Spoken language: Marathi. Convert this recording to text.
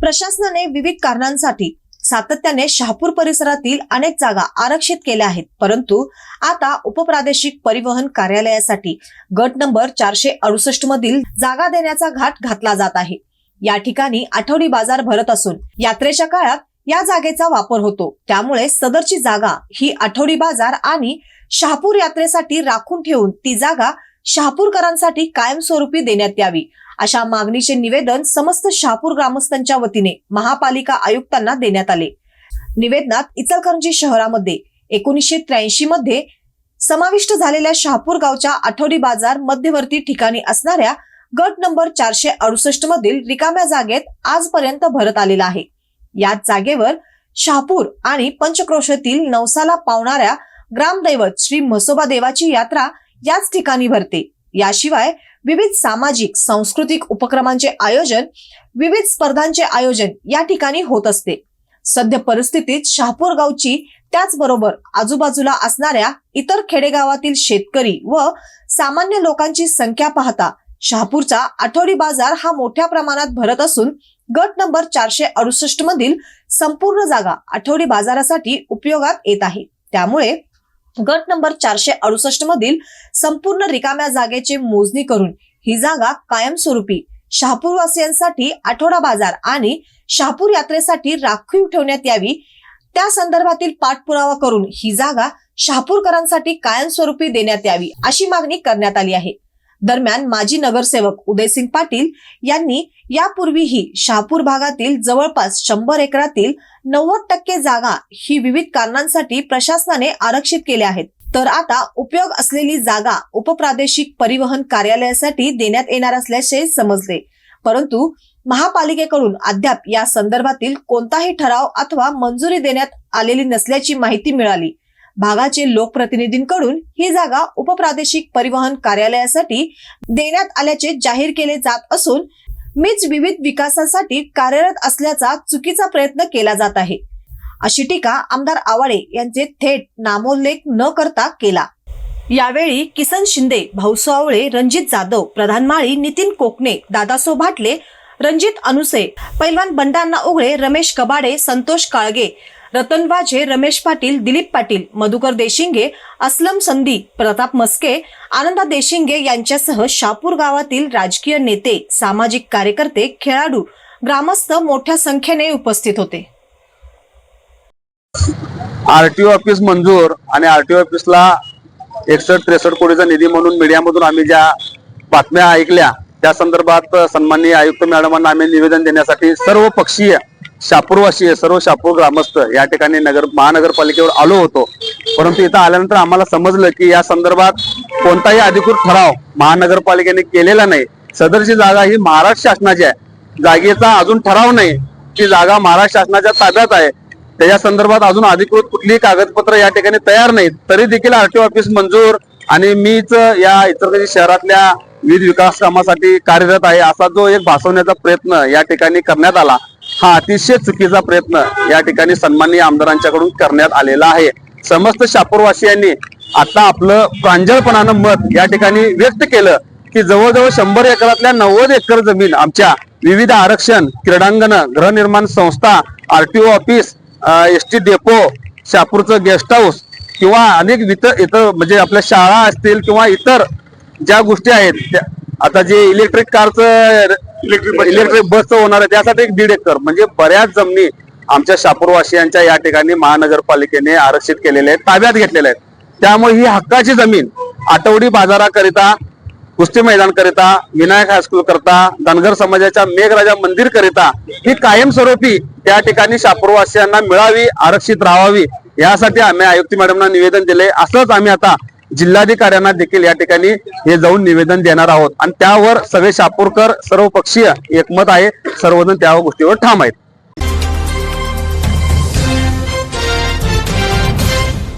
प्रशासनाने विविध कारणांसाठी सातत्याने शहापूर परिसरातील अनेक जागा आरक्षित केल्या आहेत. परंतु आता उपप्रादेशिक परिवहन कार्यालयासाठी गट नंबर चारशे अडुसष्ट मधील जागा देण्याचा घाट घातला जात आहे. या ठिकाणी आठवडी बाजार भरत असून यात्रेच्या काळात या जागेचा वापर होतो. त्यामुळे सदरची जागा ही आठवडी बाजार आणि शहापूर यात्रेसाठी राखून ठेवून ती जागा शहापूरकरांसाठी कायमस्वरूपी देण्यात यावी. अशा मागणीचे निवेदन समस्त शहापूर ग्रामस्थांच्या वतीने महापालिका आयुक्तांना देण्यात आले. निवेदनात इचलकरंजी शहरामध्ये एकोणीसशे त्र्याऐंशी मध्ये समाविष्ट झालेल्या शहापूर गावच्या आठवडी बाजार मध्यवर्ती ठिकाणी असणाऱ्या गट नंबर चारशे अडुसष्ट मधील रिकाम्या जागेत आजपर्यंत भरत आलेला आहे. याच जागेवर शहापूर आणि पंचक्रोशीतील नवसाला पावणाऱ्या ग्रामदैवत श्री म्हसोबा देवाची यात्रा याच ठिकाणी भरते. याशिवाय विविध सामाजिक सांस्कृतिक उपक्रमांचे आयोजन विविध स्पर्धांचे आयोजन या ठिकाणी होत असते. सध्या परिस्थितीत शहापूर गावची त्याचबरोबर आजूबाजूला असणाऱ्या इतर खेडेगावातील शेतकरी व सामान्य लोकांची संख्या पाहता शहापूरचा आठवडी बाजार हा मोठ्या प्रमाणात भरत असून गट नंबर चारशे अडुसष्ट मधील संपूर्ण जागा आठवडी बाजारासाठी उपयोगात येत आहे. त्यामुळे गट नंबर चारशे अडुसष्ट मधील संपूर्ण रिकाम्या जागेची मोजणी करून ही जागा कायमस्वरूपी शहापूरवासियांसाठी आठवडा बाजार आणि शहापूर यात्रेसाठी राखीव ठेवण्यात यावी. त्या संदर्भातील पाठपुरावा करून ही जागा शहापूरकरांसाठी कायमस्वरूपी देण्यात यावी अशी मागणी करण्यात आली आहे. दरम्यान माजी नगरसेवक उदयसिंग पाटील यांनी यापूर्वीही शहापूर भागातील जवळपास शंभर एकरातील नव्वद टक्के जागा ही विविध कारणांसाठी प्रशासनाने आरक्षित केल्या आहेत. तर आता उपयोग असलेली जागा उपप्रादेशिक परिवहन कार्यालयासाठी देण्यात येणार असल्याचे समजले. परंतु महापालिकेकडून अद्याप या संदर्भातील कोणताही ठराव अथवा मंजुरी देण्यात आलेली नसल्याची माहिती मिळाली. भागाचे लोकप्रतिनिधींकडून ही जागा उपप्रादेशिक परिवहन कार्यालयासाठी देण्यात आल्याचे जाहीर केले जात असून मीच विविध विकासासाठी कार्यरत असल्याचा चुकीचा प्रयत्न केला जात आहे. अशी टीका आमदार आवाडे यांचे थेट नामोल्लेख न करता केला. यावेळी किसन शिंदे भाऊसो आवळे रणजित जाधव प्रधान माळी नितीन कोकणे दादासो भाटले रणजित अनुसे पैलवान बंडांना उघडे रमेश कबाडे संतोष काळगे रतन वाझे रमेश पाटील दिलीप पाटील मधुकर देशिंगे असलम संधी प्रताप मस्के आनंदा देशिंगे यांच्यासह शापूर गावातील राजकीय नेते सामाजिक कार्यकर्ते खेळाडू ग्रामस्थ मोठ्या संख्येने उपस्थित होते. आरटीओ ऑफिस मंजूर आणि आरटीओ ऑफिसला एकसष्ट त्रेसष्ट कोटीचा निधी म्हणून मीडियामधून आम्ही ज्या बातम्या ऐकल्या त्या संदर्भात सन्माननीय आयुक्त मॅडमांना आम्ही निवेदन देण्यासाठी सर्व पक्षीय शापूरवासी सर्व शापूर ग्रामस्थ या ठिकाणी नगर महानगरपालिकेवर आलो होतो. परंतु इथं आल्यानंतर आम्हाला समजलं की या संदर्भात कोणताही अधिकृत ठराव महानगरपालिकेने केलेला नाही. सदरची जागा ही महाराष्ट्र शासनाची आहे. जागेचा अजून ठराव नाही. ती जागा महाराष्ट्र शासनाच्या ताब्यात आहे. त्याच्या संदर्भात अजून अधिकृत कुठलीही कागदपत्र या ठिकाणी तयार नाहीत. तरी देखील आरटीओ ऑफिस मंजूर आणि मीच या इतर शहरातल्या विविध विकास कामासाठी कार्यरत आहे असा जो एक भासवण्याचा प्रयत्न या ठिकाणी करण्यात आला. हा अतिशय चुकीचा प्रयत्न या ठिकाणी सन्माननीय आमदारांच्याकडून करण्यात आलेला आहे. समस्त शापूरवासियांनी आता आपलं प्रांजळपणानं मत या ठिकाणी व्यक्त केलं की जवळजवळ शंभर एकरातल्या नव्वद एकर जमीन आमच्या विविध आरक्षण क्रीडांगण गृहनिर्माण संस्था RTO office S T depot शापूरचं guest house किंवा अनेक इतर इतर म्हणजे आपल्या शाळा असतील किंवा इतर ज्या गोष्टी आहेत त्या- आता जे इलेक्ट्रिक कारचं इलेक्ट्रिक बसचं होणार आहे. त्यासाठी एक दीड एकर. म्हणजे बऱ्याच जमिनी आमच्या शापूरवासियांच्या या ठिकाणी महानगरपालिकेने आरक्षित केलेल्या आहेत ताब्यात घेतलेल्या आहेत. त्यामुळे ही हक्काची जमीन आठवडी बाजाराकरिता कुस्ती मैदान करिता विनायक हायस्कूल करता धनगर समाजाच्या मेघराजा मंदिर करिता ही कायमस्वरूपी त्या ठिकाणी शापूरवासियांना मिळावी आरक्षित राहावी यासाठी आम्ही आयुक्त मॅडमना निवेदन दिले. असंच आम्ही आता जिल्हाधिकाऱ्यांना देखील या ठिकाणी हे जाऊन निवेदन देणार आहोत. आणि त्यावर सगळे शापूरकर सर्व पक्षीय एकमत आहे. सर्वजण त्या गोष्टीवर ठाम आहेत.